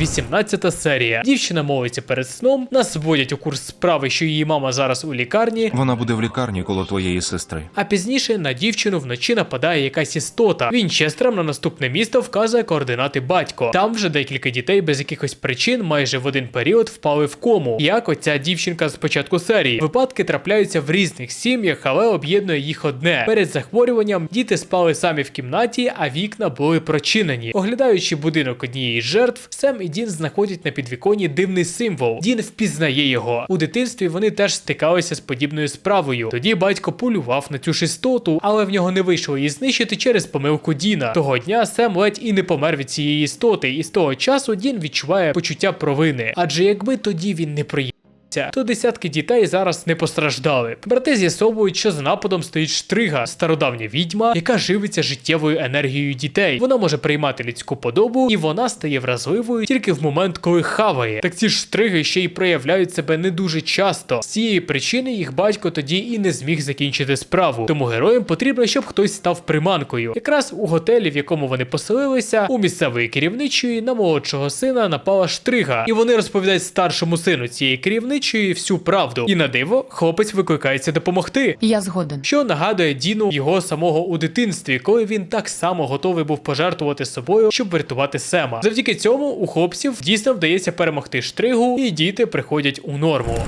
18 серія. Дівчина молиться перед сном, нас вводять у курс справи, що її мама зараз у лікарні. Вона буде в лікарні коло твоєї сестри. А пізніше на дівчину вночі нападає якась істота. Вінчестерам на наступне місто вказує координати батько. Там вже декілька дітей без якихось причин майже в один період впали в кому. Як оця дівчинка з початку серії. Випадки трапляються в різних сім'ях, але об'єднує їх одне. Перед захворюванням діти спали самі в кімнаті, а вікна були прочинені. Оглядаючи будинок однієї з жертв, Сем Дін знаходять на підвіконі дивний символ. Дін впізнає його. У дитинстві вони теж стикалися з подібною справою. Тоді батько полював на цю ж істоту, але в нього не вийшло її знищити через помилку Діна. Того дня Сем ледь і не помер від цієї істоти, і з того часу Дін відчуває почуття провини. Адже якби тоді він не приїхав. То десятки дітей зараз не постраждали. Брати з'ясовують, що за нападом стоїть штрига, стародавня відьма, яка живиться життєвою енергією дітей. Вона може приймати людську подобу, і вона стає вразливою тільки в момент, коли хаває. Так ці штриги ще й проявляють себе не дуже часто. З цієї причини їх батько тоді і не зміг закінчити справу. Тому героям потрібно, щоб хтось став приманкою. Якраз у готелі, в якому вони поселилися, у місцевої керівничої на молодшого сина напала штрига, і вони розповідають старшому сину цієї керівничої всю правду. І на диво, хлопець викликається допомогти. Я згоден. Що нагадує Діну його самого у дитинстві, коли він так само готовий був пожертвувати собою, щоб врятувати Сема. Завдяки цьому у хлопців дійсно вдається перемогти штригу, і діти приходять у норму.